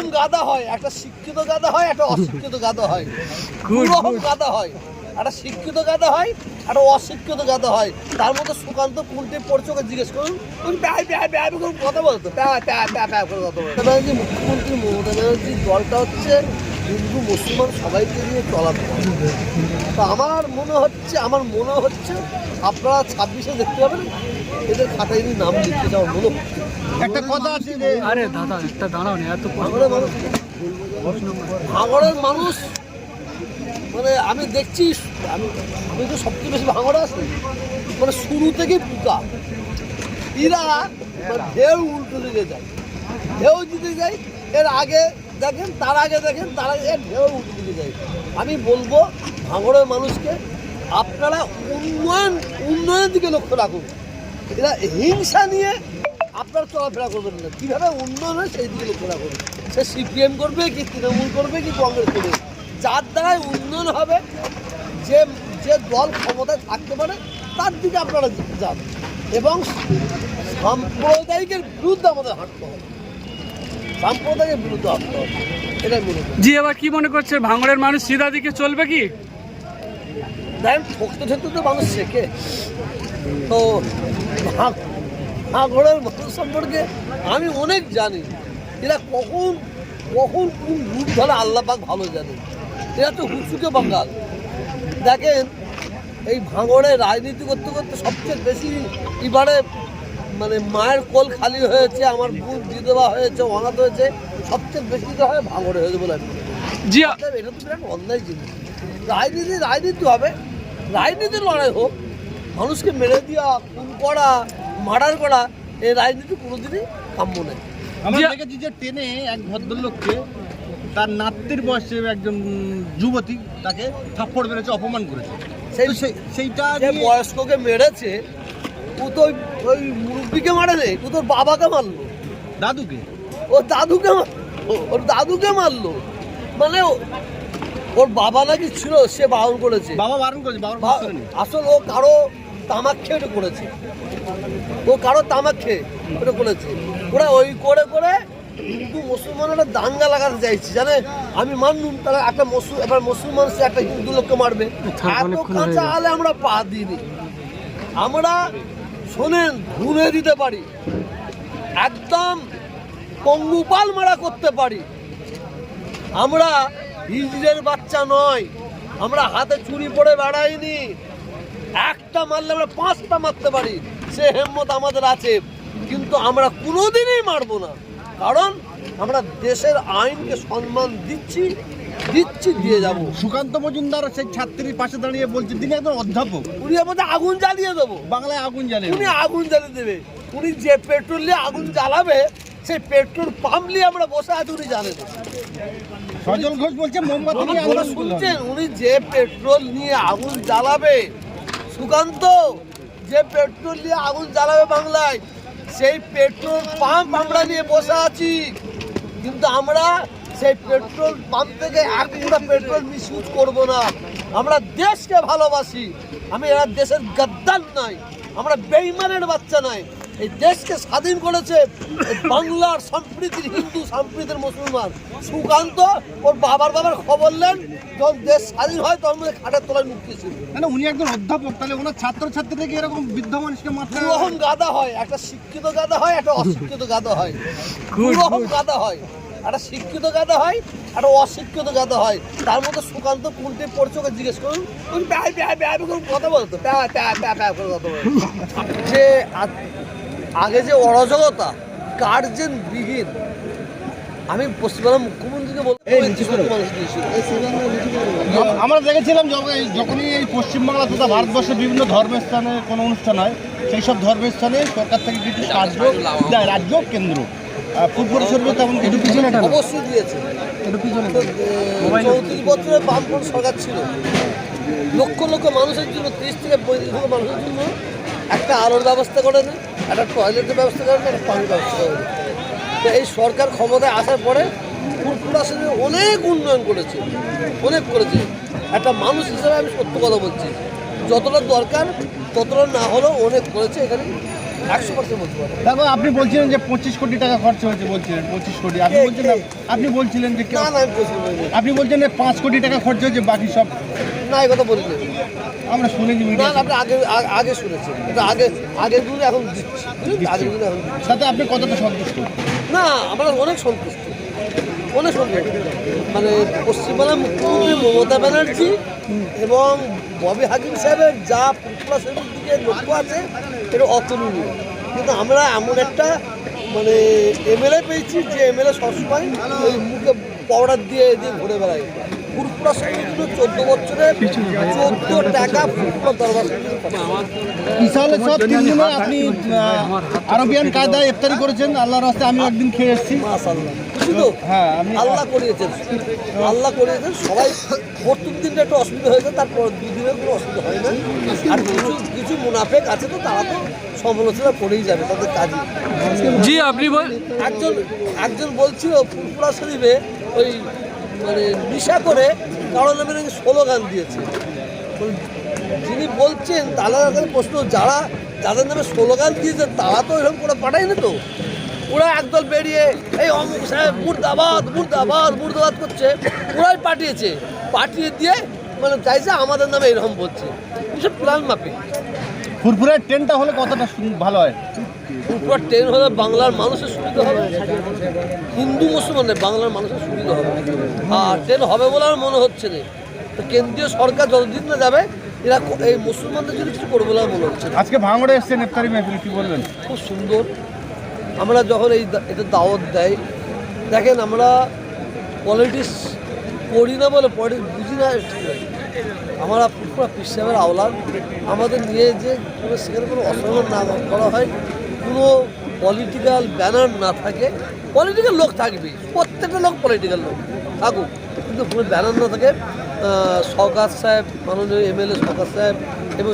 রকম গাদা হয় একটা শিক্ষিত গাদা হয় একটা অশিক্ষিত গাদা হয় রকম গাদা হয় একটা শিক্ষিত গাদা হয় একটা অশিক্ষিত গাদা হয় তার মধ্যে সুকান্ত কোনটি পড়ছে ওকে জিজ্ঞেস করুন তুমি প্যায় প্যায় প্যায় করে কথা বলতো প্যায় প্যায় প্যায় প্যায় করে কথা বলতো মুখ্যমন্ত্রী মমতা ব্যানার্জির দলটা হচ্ছে হিন্দু মুসলমান সবাইকে নিয়ে চলাফেরা তো। আমার মনে হচ্ছে আমার মনে হচ্ছে আপনারা ছাব্বিশে দেখতে পাবেন এদের খাতায় নিয়ে নাম লিখতে যাওয়ার মনে হচ্ছে। একটা কথা আছে যে আরে দাদা একটা দাঁড়াও না এত ভাঙড়ের মানুষ মানুষ মানে আমি দেখছি আমি আমি তো সবচেয়ে বেশি ভাঙড়ে আছি মানে শুরু থেকে পুকা। এরা মানে ঢেউ উল্টো দিকে যায়। ঢেউ দিতে যায় এর আগে দেখেন, তার আগে দেখেন, তার আগে ঢেউ উঠে দিকে যায়। আমি বলব, ভাঙড়ের মানুষকে আপনারা উন্নয়ন, উন্নয়নের দিকে লক্ষ্য রাখুন। এরা হিংসা নিয়ে আপনার চলাফেরা করবেন না। কীভাবে উন্নয়ন হয় সেই দিকে লক্ষ্য রাখুন। সে সিপিএম করবে কি তৃণমূল করবে কি কংগ্রেস করবে? যার দ্বারাই উন্নয়ন হবে, যে যে দল ক্ষমতায় থাকতে পারে, তার দিকে আপনারা যান। এবং সাম্প্রদায়িকের বিরুদ্ধে আমাদের হাঁটতে হবে। সাম্প্রদায়িকের বিরুদ্ধে এটাই মনে জি এবার কি মনে করছে? ভাঙড়ের মানুষ সিধা দিকে চলবে কি? দেখেন ঠকতে ঠকতে তো মানুষ শেখে। তো ভাঙড়ের মানুষ সম্পর্কে আমি অনেক জানি। এরা কখন কখন কোন রূপ ধরে আল্লাহ পাক ভালো জানে। এরা তো হুচুকে বাঙ্গাল দেখেন এই ভাঙড়ে রাজনীতি করতে করতে সবচেয়ে বেশি এবারে মানে মায়ের কোল খালি হয়েছে আমার বুক বিধবা হয়েছে অনাথ হয়েছে সবচেয়ে বেশি তো হয় ভাঙড়ে হয়েছে বলে। জি এটা তো বিরাট অন্যায় জিনিস। রাজনীতি রাজনীতি হবে। রাজনীতির লড়াই হোক মানুষকে মেরে দেওয়া খুন করা মার্ডার করা এই রাজনীতি কোনোদিনই কাম্য নেই আমরা দেখেছি যে ট্রেনে এক ভদ্রলোককে তার নাতির বয়সে একজন যুবতী তাকে থাপ্পড় মেরেছে অপমান করেছে। সেই সেই- সেইটা যে বয়স্ককে মেরেছে ও তো ওই ওই মুরব্বীকে মারেনি ও তোর বাবাকে মারলো। দাদুকে? ও দাদুকে মার- ও- ওর দাদুকে মারলো। মানে ও- ওর বাবা নাকি ছিল সে বারণ করেছে। বাবা বারণ করেছে বাবার বা- আসল ও কারও তামাক খেয়ে এটা করেছে। ও কারও তামাক খেয়ে ওটা করেছে। ওরা ওই করে করে হিন্দু মুসলমানেরা দাঙ্গা লাগাতে চাইছে জানে? আমি মানলুম তারা একটা মুসল এবার মুসলমান সে একটা হিন্দু লোককে মারবে। থাক, এত কাঁচা। হলে আমরা পা দিইনি। আমরা শোনেন ধুনে দিতে পারি। একদম পঙ্গুপাল মারা করতে পারি। আমরা হিজড়ের বাচ্চা নয়, আমরা হাতে চুরি পড়ে বেড়াইনি। একটা মারলে আমরা পাঁচটা মারতে পারি, সে হেম্মত আমাদের আছে। কিন্তু আমরা কোনোদিনই মারবো না। কারণ আমরা দেশের আইনকে সম্মান দিচ্ছি দিচ্ছি দিয়ে যাব। সুকান্ত মজুমদার সেই ছাত্রীর পাশে দাঁড়িয়ে বলছে তিনি একজন অধ্যাপক। উনি আমাদের আগুন জ্বালিয়ে দেবো। বাংলায় আগুন জ্বালে। উনি আগুন জ্বালিয়ে দেবে। উনি যে পেট্রোল নিয়ে আগুন জ্বালাবে সেই পেট্রোল পাম্প নিয়ে আমরা বসে আছি উনি জানেন সজল ঘোষ বলছে মোমবাতি নিয়ে হবে। শুনছেন উনি যে পেট্রোল নিয়ে আগুন জ্বালাবে সুকান্ত যে পেট্রোল নিয়ে আগুন জ্বালাবে বাংলায় সেই পেট্রোল পাম্প আমরা নিয়ে বসে আছি। কিন্তু আমরা সেই পেট্রোল পাম্প থেকে এক মুঠা পেট্রোল মিসইউজ করব না। আমরা দেশকে ভালোবাসি। আমি এরা দেশের গাদ্দার নাই। আমরা বেইমানের বাচ্চা নাই। এই দেশকে স্বাধীন করেছে বাংলার সম্প্রীতির হিন্দু সম্প্রীতির মুসলমান। সুকান্ত ওর বাবার বাবার খবর নেন। যখন দেশ স্বাধীন হয় তখন মধ্যে খাটের তলায় মুক্তি ছিল না, না উনি একজন অধ্যাপক? তাহলে ওনার ছাত্র ছাত্রীদেরকে এরকম বৃদ্ধ মানুষকে রকম গাদা হয়। একটা শিক্ষিত গাদা হয় একটা অশিক্ষিত গাদা হয়। গাদা হয়। একটা শিক্ষিত গাদা হয় একটা অশিক্ষিত গাদা হয়। তার মধ্যে সুকান্ত কোনটি পড়ছে ওকে জিজ্ঞেস করুন। ওই প্যায় প্যায় প্যায় করে কথা বলতো প্যায় প্যায় প্যায় প্যায় করে কথা বলতো যে আগে যে অরাজকতা গার্জেন বিহীন আমি পশ্চিমবঙ্গের মুখ্যমন্ত্রীকে বলব আমরা দেখেছিলাম যখনই এই পশ্চিমবাংলা তথা ভারতবর্ষের বিভিন্ন ধর্মের স্থানে কোনো অনুষ্ঠান হয় সেই সব ধর্মের স্থানে সরকার থেকে কিছু কার্য দেয় রাজ্য কেন্দ্র। ফুটবল শরীরে তেমন কিছু পিছনে অবশ্যই দিয়েছে। চৌত্রিশ বছরের বামফ্রন্ট সরকার ছিল। লক্ষ লক্ষ মানুষের জন্য তিরিশ থেকে পঁয়ত্রিশ লক্ষ মানুষের জন্য একটা আলোর ব্যবস্থা করে দেয় একটা টয়লেটের ব্যবস্থা করে দেয় একটা পানির ব্যবস্থা করে তো এই সরকার ক্ষমতায় আসার পরে ফুরফুরাসনে অনেক উন্নয়ন করেছে অনেক করেছে। একটা মানুষ হিসেবে আমি সত্য কথা বলছি। যতটা দরকার ততটা না হলেও অনেক করেছে এখানে একশো পার্সেন্ট বলতে পারব তারপর আপনি বলছিলেন যে পঁচিশ কোটি টাকা খরচ হয়েছে বলছিলেন পঁচিশ কোটি। আপনি বলছিলেন আপনি বলছিলেন যে না না আমি আপনি বলছেন যে পাঁচ কোটি টাকা খরচ হয়েছে বাকি সব না এই কথা বলিনি। আমরা শুনেছি না আপনি আগে আগে- শুনেছেন এটা আগে আগেরগুলো এখন দিচ্ছি। আগেরগুলো এখন সাথে আপনি কতটা সন্তুষ্ট? না আমরা অনেক সন্তুষ্ট। অনেক সন্তুষ্ট মানে পশ্চিমবাংলার মুখ্যমন্ত্রী মমতা ব্যানার্জি এবং ববি হাকিম সাহেবের যা প্রশাসনের দিকে লক্ষ্য আছে, এটা অতুলনীয়। কিন্তু আমরা এমন একটা মানে এমএলএ পেয়েছি যে এমএলএ সবসময় ওই মুখে পাউডার দিয়ে দিয়ে ঘুরে বেড়ায়। ফুরফুরা সমিতি চোদ্দ বছরের চোদ্দ টাকা ফুরফুরা দরবার। সমিতির পাঠায়। সব তিন আপনি আরবিয়ান কায়দায় ইফতারি করেছেন আল্লাহর রাস্তায় আমি একদিন খেয়ে এসেছি। হ্যাঁ আমি আল্লাহ করিয়েছেন। আল্লাহ করিয়েছেন সবাই প্রথম দিনটা একটু অসুবিধা হয়েছে তারপর দুদিনের কোনো অসুবিধা হয় না। আর কিছু কিছু মুনাফেক আছে তো তারা তো সমালোচনা করেই যাবে তাদের কাজই। জি আপনি বল- একজন একজন বলছিল ফুরফুরা শরীফে ওই মানে নিশা করে কারও নামে নাকি স্লোগান দিয়েছে। যিনি বলছেন কাছে প্রশ্ন, যারা যাদের নামে স্লোগান দিয়েছে, তারা তো এরকম করে পাঠায় না তো? ওরা একদল বেরিয়ে এই অমুক সাহেব মুর্দাবাদ মুর্দাবাদ মুর্দাবাদ করছে, ওরাই পাঠিয়েছে। পাঠিয়ে দিয়ে মানে চাইছে আমাদের নামে এরকম বলছে। এসব প্ল্যান মাপে ফুরফুরের ট্রেনটা হলে কতটা ভালো হয়? পুরো ট্রেন হলে বাংলার মানুষের সুবিধা হবে। হিন্দু মুসলমানের বাংলার মানুষের সুবিধা হবে। আর ট্রেন হবে বলে আমার মনে হচ্ছে না তো কেন্দ্রীয় সরকার যতদিন না যাবে এরা এই মুসলমানদের জন্য কিছু করবে বলে মনে হচ্ছে আজকে ভাঙড়ে এসছেন ইফতারি মেহফিল কি বলবেন? খুব সুন্দর। আমরা যখন এই এটা দাওয়াত দেয় দেখেন আমরা পলিটিক্স করি না বলে পলিটিক্স বুঝি না। আমরা পুরো পিসাবের আওলাদ। আমাদের নিয়ে যে সেখানে কোনো অসম্মান না করা হয়। কোনো পলিটিক্যাল ব্যানার না থাকে পলিটিক্যাল লোক থাকবে, প্রত্যেকটা লোক পলিটিক্যাল লোক থাকুক, কিন্তু কোনো ব্যানার না থাকে। সরকার সাহেব, মাননীয় এমএলএ সরকার সাহেব এবং